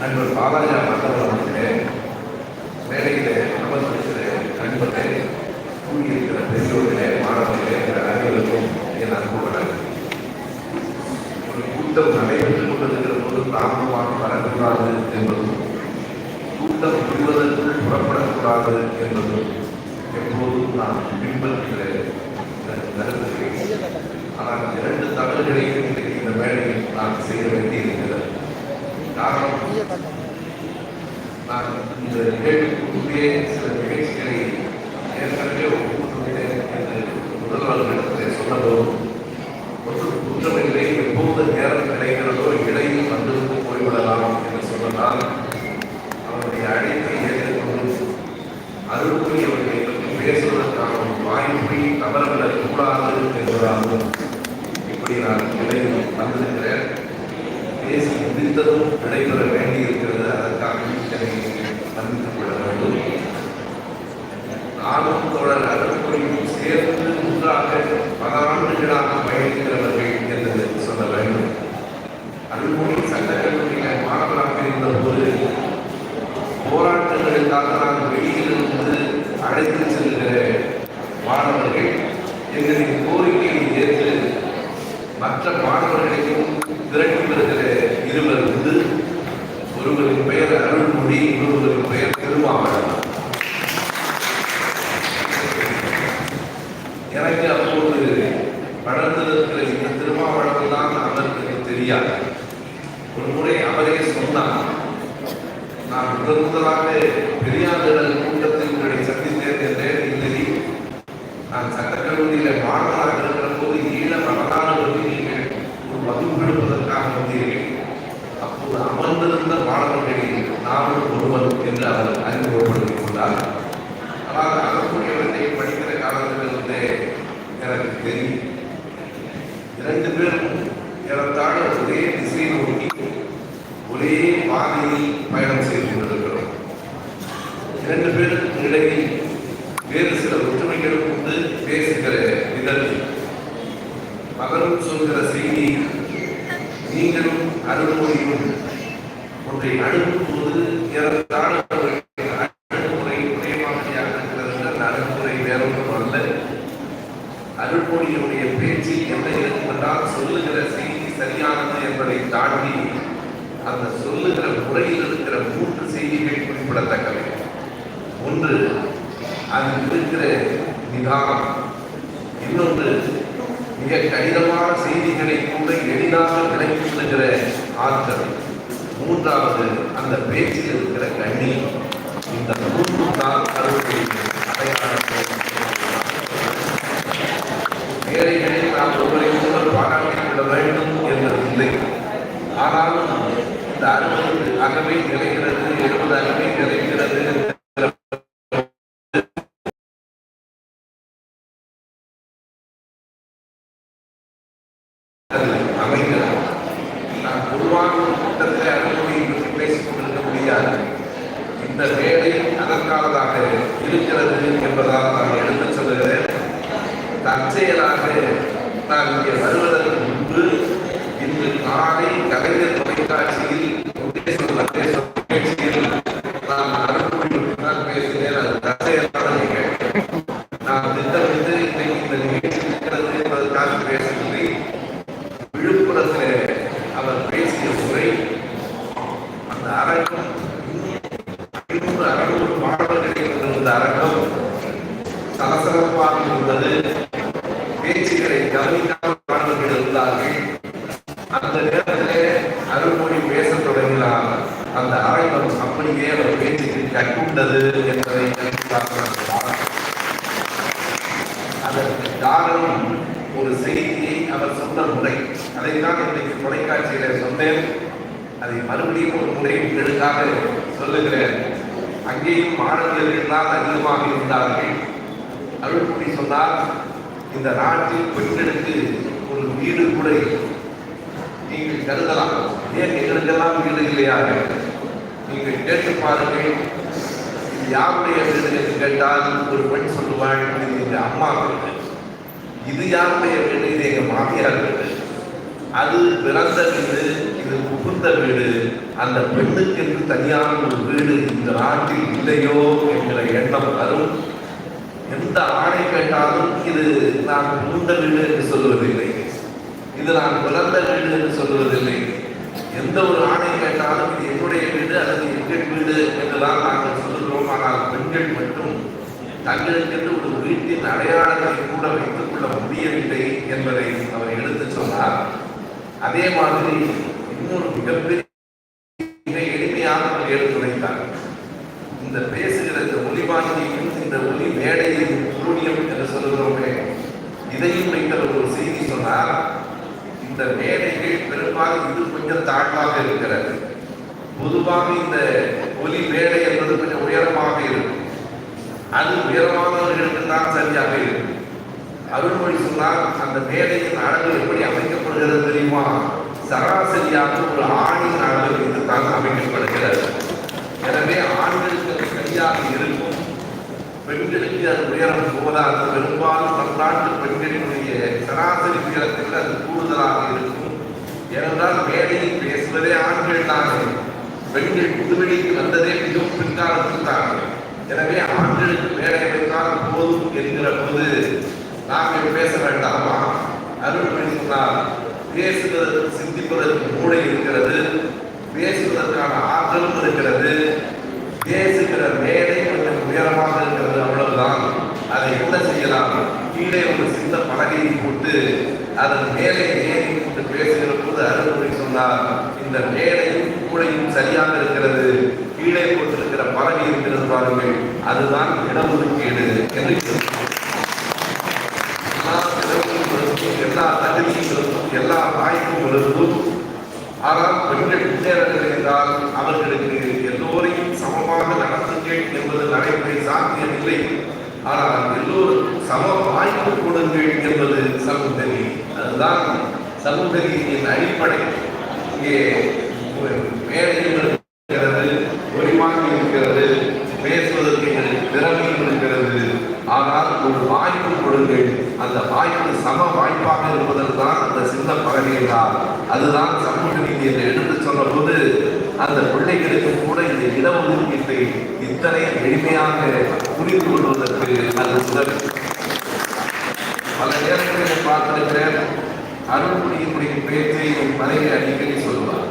நண்பர் பாலாஜா மண்டபம் அவர்களே மேடையிலே அமர்ந்திருக்கிற நண்பர்களே கூடியிருக்கிற பெரியோர்களே மாணவர்களே என்ற அனைவருக்கும் என் அன்பு வணக்கம். ஒரு கூட்டம் நடைபெற்றுக் கொண்டிருக்கிற போது தாமதமாக வரக்கூடாது என்பதும் கூட்டம் முடிவதற்குள் புறப்படக்கூடாது என்பதும் எப்போதும் நான் பின்பற்றுகிற கருத்துக்கள். ஆனால் இரண்டு தகவல்களையும் இந்த வேலையில் நான் செய்ய வேண்டியிருக்கிறது. காரணம் இந்த நிகழ்ச்சிக்குள்ளே சில நிகழ்ச்சிகளை ஏற்கனவே ஒப்புக்கொண்டேன் என்று சொன்னதும் குற்றமில்லை எப்போது நேரம் கிடைக்கிறதோ இடையில் வந்திருந்து போய்விடலாம் என்று சொன்னதால் அவருடைய அழைப்பை ஏற்றுக்கொண்டு அருள்மொழி பற்றி பேசுவதற்கான வாய்ப்பை தவறவிடக் கூடாது என்பதாலும் இப்படி நான் இடையில் வந்திருக்கிறேன். பேசி முடித்ததும் நடைபெற வேண்டியிருக்கிறது அதற்காக என்னை கொள்ள வேண்டும் நானும் தொடர் அருள்மொழியும் சேர்ந்து ஒன்றாக பல ஆண்டுகளாக பயணிக்கிறவர்கள் என்று சொல்ல வேண்டும் அருள்மொழி சட்டக்கல்லூரியில் மாணவராக இருந்த போது போராட்டங்களுக்காக நான் வெளியிலிருந்து அழைத்து செல்கிற மாணவர்கள் எங்களின் கோரிக்கையை ஏற்று மற்ற மாணவர்களையும் திரட்டி வருகிற இருவர் வந்து ஒருவரின் பெயர் இன்னொருவரின் பெயர் திருமாவளவன். எனக்கு அப்போது வளர்ந்திருக்கிற இந்த திருமாவளவன் தான் அவருக்கு தெரியாது. ஒரு முறை அவரே சொன்னார் நான் முதல் முதலாக பெரியாரிடல் கூட்டத்தில் உங்களை சந்தித்தேன் என்றேன் இல்லை நான் சட்டக்கல்லூரியில மாணவராக இருக்கிற போது ஈழ வரலாறு நீங்கள் ஒரு வகுப்பு எடுப்பதற்காக வந்தீர்கள். அப்போது அமர்ந்திருந்த மாணவர்களில் நானும் ஒருவன் என்று அவர் அறிமுகப்படுத்திக் கொண்டார். ஆனால் அதற்குரியவற்றை படிக்கிற காலத்திலிருந்தே எனக்கு தெரியும். இரண்டு பேரும் ஏறத்தாழ ஒரே திசை நோக்கி ஒரே பாதையில் பயணம் செய்து கொண்டிருக்கிறோம் இரண்டு பேருக்கும் இடையில் வேறு சில ஒற்றுமைகளும் கொண்டு பேசுகிற விதத்தில் அவரும் சொல்கிற செய்தி நீங்களும் அருள்மொழியும் ஒன்றை அணுகும்போது ஏறத்தாழ ஒரு அணுகுமுறை ஒரே மாதிரியாக இருக்கிறது அந்த அணுகுமுறை வேறொன்றும் அல்ல. அருள்மொழியுடைய பேச்சில் என்ன இருக்கும் என்றால் சொல்லுகிற செய்தி சரியானது என்பதை தாண்டி அந்த சொல்லுகிற முறையில் இருக்கிற மூன்று செய்திகள் குறிப்பிடத்தக்கவை. ஒன்று அதில் இருக்கிற நிதானம். இன்னொன்று மிக கடினமான செய்திகளை கூட எளிதாக விளங்கிக் கொள்ளுகிற ஆற்றல். மூன்றாவது அந்த பேச்சில் இருக்கிற கண்ணீர் இந்த மூன்று தான் அறுவடை வேலைகளில் நாம் ஒவ்வொரு ஒருவர் பாராட்டிக் கொள்ள வேண்டும் என்பது இல்லை. ஆனாலும் இந்த அறுபது அகவை நிலைகிறது எழுபது அகவை நிலைக்கிறது அமைகிறது நான் பொதுவான ஒரு கூட்டத்தில் அனுமதியை பற்றி பேசிக் கொண்டிருக்க முடியாது இந்த வேலை அதற்கானதாக இருக்கிறது என்பதால் நான் எடுத்துச் சொல்லுகிறேன் தற்செயலாக நான் இங்கே வருவதற்கு முன்பு இன்று காலை கலைஞர் தொலைக்காட்சியில் உதயசூர் நடேச நிகழ்ச்சியில் நான் அனுமதி நான் பேசினேன் அது தற்செயலான நிகழ்ச்சி நான் திட்டமிட்டு இன்னைக்கு இந்த நிகழ்ச்சி இருக்கிறது என்பதற்காக பேசவில்லை விழுப்புரத்தில் அவர் பேசிய உரை அந்த அரங்கம் ஐநூறு அறுநூறு மாணவர்களை கொண்டிருந்த அரங்கம் சலசலப்பாக இருந்தது பேச்சுகளை கவனிக்காமல் மாணவர்கள் இருந்தார்கள். அந்த நேரத்திலே அருள்மொழி பேசத் தொடங்கினார். அந்த அரங்கம் அப்படியே அவர் பேச்சுக்கு கட்டுண்டது என்பதை அதற்கு காரணம் ஒரு செய்தியை அவர் சொன்ன முறை. அதைத்தான் இன்றைக்கு தொலைக்காட்சியில சொன்னேன். அதை மறுபடியும் ஒரு முறை உங்களுக்காக சொல்லுகிறேன். அங்கேயும் மாணவர்கள் தான் அதிகமாக இருந்தார்கள். அருள்மொழி சொன்னார் இந்த நாட்டில் பெண்களுக்கு ஒரு வீடு கூட நீங்கள் கருதலாம். ஏன் எங்களுக்கெல்லாம் வீடு இல்லையா? நீங்கள் கேட்டு பாருங்கள். யாருடைய வீடு என்று கேட்டால் ஒரு பெண் சொல்லுவாள் இது எங்கள் அம்மா வீடு. இது யாருடைய வீடு? இது எங்கள் மாமியார் வீடு. அது பிறந்த வீடு இது புகுந்த வீடு. அந்த பெண்ணுக்கு என்று தனியான ஒரு வீடு இந்த நாட்டில் இல்லையோ என்கிற எண்ணம் வரும். எந்த ஆணை கேட்டாலும் இது நான் புகுந்த வீடு என்று சொல்வதில்லை இது நான் பிறந்த வீடு என்று சொல்வதில்லை எந்த ஒரு ஆணை கேட்டாலும் இது என்னுடைய வீடு அல்லது எங்கள் வீடு என்றுதான் நாங்கள் சொல்லுகிறோம். ஆனால் பெண்கள் மட்டும் தங்களுக்கென்று ஒரு வீட்டின் அடையாளத்தை கூட வைத்துக் கொள்ள முடியவில்லை என்பதை அவர் எடுத்து சொன்னார். அதே மாதிரி இன்னொரு மிகப்பெரிய மிக எளிமையாக எடுத்து எடுத்துரைத்தார். இந்த பேசுகிற இந்த ஒளிவாங்கியையும் இந்த மேடையில் மேடையின் என்று சொல்கிறோமே இதையும் வைத்த ஒரு செய்தி சொன்னார் இந்த மேடைகள் பெரும்பாலும் இது கொஞ்சம் தாழ்வாக இருக்கிறது. பொதுவாக இந்த ஒலி மேடை என்பது கொஞ்சம் உயரமாக இருக்கும். அது உயரமானவர்களுக்கு தான் சரியாக இருக்கும். அருள்மொழி சொன்னால் அந்த மேடையின் அளவு எப்படி அமைக்கப்படுகிறது தெரியுமா? சராசரியாக ஒரு ஆணின் அளவு இதுதான் அமைக்கப்படுகிறது. எனவே ஆண்களுக்கு சரியாக இருக்கும். பெண்களுக்கு அது உயரம் போதாது. பெரும்பாலும் நம் நாட்டு பெண்களினுடைய சராசரி உயரத்தில் அது கூடுதலாக இருக்கும். ஏனென்றால் மேடையில் பேசுவதே ஆண்கள் தானே. பெண்கள் புதுவெளிக்கு வந்ததே மிகவும் பின்காலத்தில் தானே. எனவே ஆண்களுக்கு மேடை வைத்தால் போதும் என்கிற போது நாம் பேச வேண்டாமா? அருள் சொன்னால் பேசுவதற்கு சிந்திப்பதற்கு மூளை இருக்கிறது. பேசுவதற்கான ஆற்றலும் இருக்கிறது. பேச மேடை கொஞ்சம் உயரமாக இருக்கிறது அவ்வளவுதான் அதை என்ன செய்யலாம் கீழே ஒரு சிந்த பலகையை போட்டு அதன் மேலே ஏறி போட்டு பேசுகிற போது அருள்மொழி சொன்னார் இந்த மேலையும் கூடையும் சரியாக இருக்கிறது. கீழே போட்டிருக்கிற பலகை இருக்கிறது பாருங்கள். அதுதான் இடஒதுக்கீடு என்று எல்லா எல்லா தகுதியும் இருக்கும் எல்லா வாய்ப்பும் இருக்கும் ஆனால் பெண்கள் முன்னேறவில்லை என்றால் அவர்களுக்கு எல்லோரையும் சமமாக நடத்துங்கள் என்பது நடைமுறை சாத்தியமில்லை. ஆனால் எல்லோருக்கும் சம வாய்ப்பு கொடுங்கள் என்பது சமூகநீதி அதுதான் சமூகநீதியின் அடிப்படை. இங்கே மேடையும் இருக்கிறது ஒளிமாக்கம் இருக்கிறது பேசுவதற்கு எங்களுக்கு திறமையும் இருக்கிறது. ஆனால் ஒரு வாய்ப்பு கொடுங்கள். அந்த வாய்ப்பு சம வாய்ப்பாக இருப்பதற்கான் அந்த சின்ன பகலியெல்லாம் அதுதான் சமூக நீதி என்று எடுத்து சொன்ன போது அந்த பிள்ளைகளுக்கு கூட இந்த இடஒதுக்கீட்டை இத்தனை எளிமையாக புரிந்து கொள்வதற்கு அது உதவி. பல நேரங்களில் பார்த்திருக்கிறேன் அருள்மொழியினுடைய பேச்சை என் மனைவி அடிக்கடி சொல்லுவார்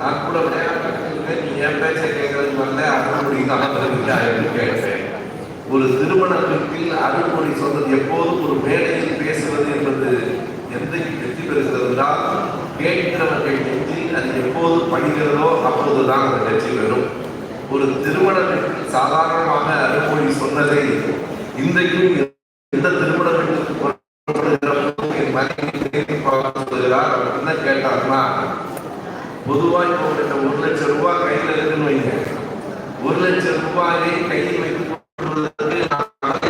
நான் கூட விளையாட்டு நீ என் பேச்சை கேட்கறது வரல. அருள்மொழி தான் வருவியா என்று கேட்பேன். ஒரு திருமணத்திற்கு அருள்மொழி சொன்னது எப்போதும் ஒரு மேடையில் பேசுவது என்பது எந்த வெற்றி பெறுகிறது என்றால் கேட்கிறவர்கள் நெஞ்சில் அது எப்போது படுகிறதோ அப்போதுதான் அந்த வெற்றி பெறும். ஒரு திருமணத்திற்கு சாதாரணமாக அருள்மொழி சொன்னதை இன்றைக்கும் எந்த திருமணத்திற்கு புறப்படுகிற போது என் மனைவி தேடி பார்த்து அவர் என்ன கேட்டார்னா பொதுவாக இப்போ உங்கள்கிட்ட ஒரு லட்சம் ரூபாய் கையில் இருக்குன்னு வைங்க. ஒரு லட்சம் ரூபாயை கையில் வைத்து நான்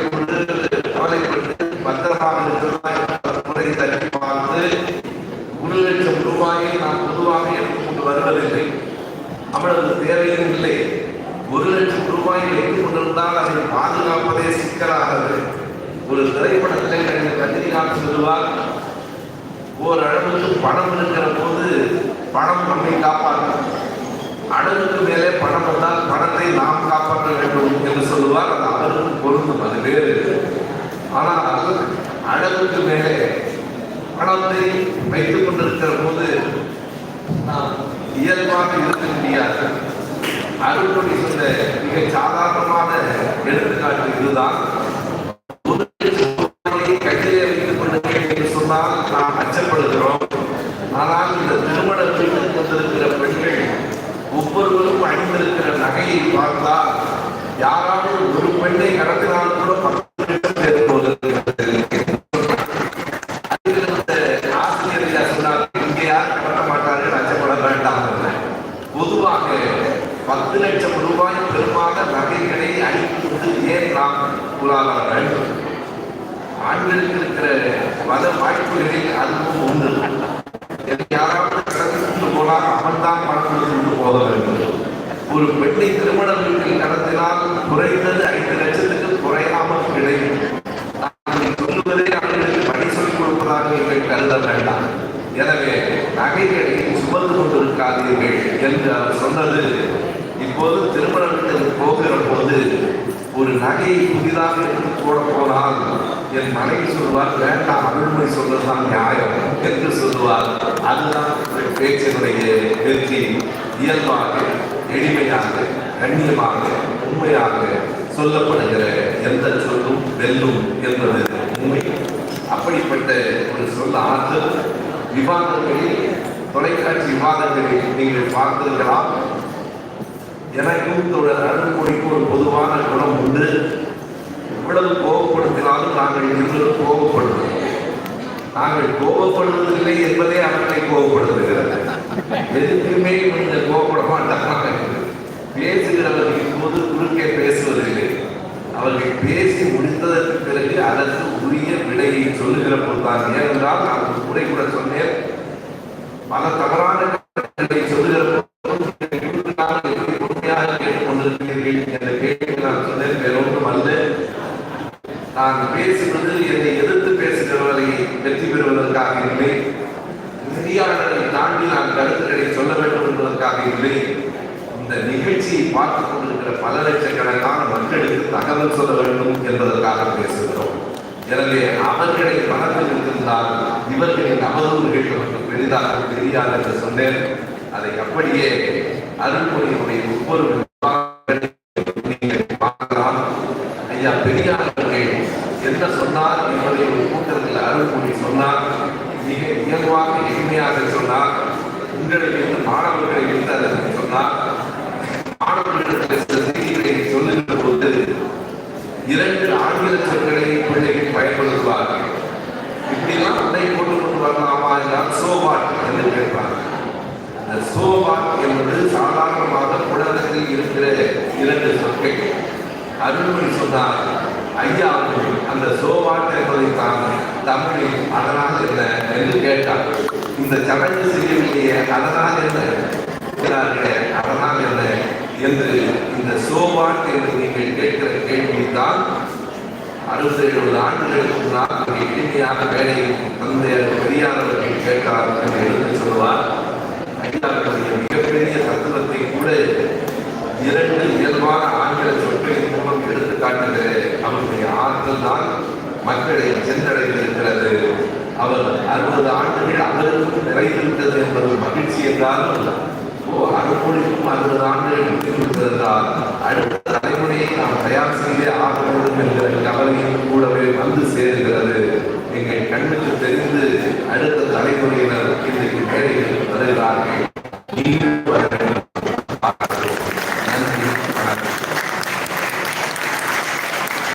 ஒரு லட்சம் ரூபாயை பொதுவாக எடுத்துக்கொண்டு வருவதில்லை. அவ்வளவு தேவையும் இல்லை. ஒரு லட்சம் ரூபாயை வைத்துக் அதை பாதுகாப்பதே சிக்கலாகிறது ஒரு திரைப்படத்தில் கண்டிப்பாக சொல்லுவார் ஓரளவுக்கு பணம் இருக்கிற போது பணம் நம்மை காப்பாற்றும். அளவுக்கு மேலே பணம் வந்தால் பணத்தை நாம் காப்பாற்ற வேண்டும் என்று சொல்லுவார். அது அவருக்கு பொருந்தும். அது வேறு. ஆனால் அளவுக்கு மேலே பணத்தை வைத்துக் கொண்டிருக்கிற போது நாம் இயல்பாக இருக்க முடியாது. அருள்மொழி சொன்ன மிக சாதாரணமான எடுத்துக்காட்டு இதுதான். கையிலே வைத்துக் கொண்டு சொன்னால் நாம் அச்சப்படுகிறோம். ஆனால் இந்த திருமணத்தில் கொண்டிருக்கிற பெண்கள் ஒவ்வொருவரும் அணிந்திருக்கிற நகையை பார்த்தால் யாராவது ஒரு பெண்ணை கடத்தினால் கூட பத்து யாரும் வேண்டாம் பொதுவாக பத்து லட்சம் ரூபாய் பெருமான நகைகளை அணிந்து ஏன் நாம் உலாவ ஆண்களுக்கு இருக்கிற மத வாய்ப்பு வாய்ப்புகளில் அதுவும் உண்டு யாராவது கடந்து கொண்டு போனால் அவன்தான் பார்த்து கொண்டு போக வேண்டும். ஒரு பெண்ணை திருமண வீட்டில் நடத்தினால் குறைந்தது ஐந்து லட்சத்துக்கு குறையாமல் கிடைக்கும். சொல்லுவதை அவர்களுக்கு பணி கொடுப்பதாக நீங்கள் கருத வேண்டாம். எனவே நகைகளை சுமந்து கொண்டிருக்காதீர்கள் என்று அவர் சொன்னது. இப்போது திருமணத்துக்கு போகிற போது ஒரு நகையை புதிதாக போட போனால் என் மனைவி சொல்லுவார் வேண்டாம் அருள்மொழி சொல்றதுதான் நியாயம் என்று சொல்லுவார். அதுதான் பேச்சினுடைய வெற்றி. இயல்பாக எளிமையாக கண்ணியமாக உண்மையாக சொல்லப்படுகிற எந்த சொல்லும் வெல்லும் என்பது உண்மை. அப்படிப்பட்ட ஒரு சொல் ஆற்றல் விவாதங்களில் தொலைக்காட்சி விவாதங்களில் நீங்கள் பார்த்திருக்கலாம் எனக்கும் அருள்மொழிக்கு ஒரு பொதுவான குணம் உண்டு. எவ்வளவு கோபப்படுத்தினாலும் நாங்கள் இருந்தும் கோபப்படுவோம். நாங்கள் கோபப்படுவதில்லை என்பதே அவர்களை கோபப்படுத்துகிறது எதுக்குமே நீங்கள் கோபப்பட மாட்டாங்க பேசுகிறவர்கள் போது குறுக்கே பேசுவதில்லை. அவர்கள் பேசி முடிந்ததற்கு பிறகு அதற்கு உரிய விடையை சொல்லுகிற போதுதான். ஏனென்றால் நான் ஒரு முறை கூட சொன்னேன் பல தவறான நான் பேசுவது என்னை எதிர்த்து பேசுகிறவர்களை வெற்றி பெறுவதற்காக இல்லை. நெறியாளர்களை தாண்டி நான் கருத்துக்களை சொல்ல வேண்டும் என்பதற்காக இல்லை. இந்த நிகழ்ச்சியை பார்த்துக் கொண்டிருக்கிற பல லட்சக்கணக்கான மக்களுக்கு தகவல் சொல்ல வேண்டும் என்பதற்காக பேசுகிறோம். எனவே அவர்களை மனதில் இருந்திருந்தால் இவர்களின் அவதூறுகள் நமக்கு பெரிதாக தெரியாது என்று சொன்னேன். அதை அப்படியே அருள்மொழியினுடைய ஒவ்வொரு விவாதங்களையும் பார்க்கலாம். ஐயா பெரியார் என்பதை ஒரு கூட்டத்தில் அருள்மொழி சொன்னார். மிக இயல்பாக எளிமையாக சொன்னார். மாணவர்களை மாணவர்களிலிருந்து அதற்கு சொன்னார். மாணவர்களுக்கு சில செய்திகளை சொல்லுகிற போது இரண்டு ஆங்கில சொற்களை பிள்ளைகள் பயன்படுத்துவார்கள். இப்படிலாம் உடை போட்டு கொண்டு வரலாமா என்றால் சோபாட் என்று கேட்பார்கள். இந்த சோபாட் என்பது சாதாரணமாக புலகத்தில் இருக்கிற இரண்டு சொற்கள். அருள்மொழி சொன்னார். ஐயா அந்த சோபாட்டங்களை தான் தமிழில் அதனால் என்ன என்று கேட்டார். இந்த சடங்கு செய்யவில்லையே அதனால் என்ன இருக்கிறார்களே அதனால் என்ன என்று இந்த சோபாட் என்று நீங்கள் கேட்கிற கேள்விதான் அறுபது எழுபது ஆண்டுகளுக்கு முன்னால் எளிமையாக வேலையில் தந்தையர் பெரியாரவர்கள் கேட்டார் என்று எடுத்து சொல்வார். ஐயாவுடைய மிகப்பெரிய தத்துவத்தை கூட இரண்டு இயல்பான ஆங்கில மூலம் எடுத்து காட்டுகிற அவருடைய ஆற்றல் தான் மக்களை சென்றடைந்திருக்கிறது. அவர் அறுபது ஆண்டுகள் அவருக்கு நிறைந்திருக்கிறது என்பது மகிழ்ச்சி என்றாலும் ஓ அறுபொழிக்கும் அறுபது ஆண்டுகள் இருந்திருந்தால் அடுத்த தலைமுறையை நாம் தயார் செய்தே ஆக வேண்டும் என்கிற கவலையும் கூடவே வந்து சேருகிறது. எங்கள் கண்ணுக்கு தெரிந்து அடுத்த தலைமுறையினர் இன்றைக்கு மேடைகளுக்கு வருகிறார்கள்.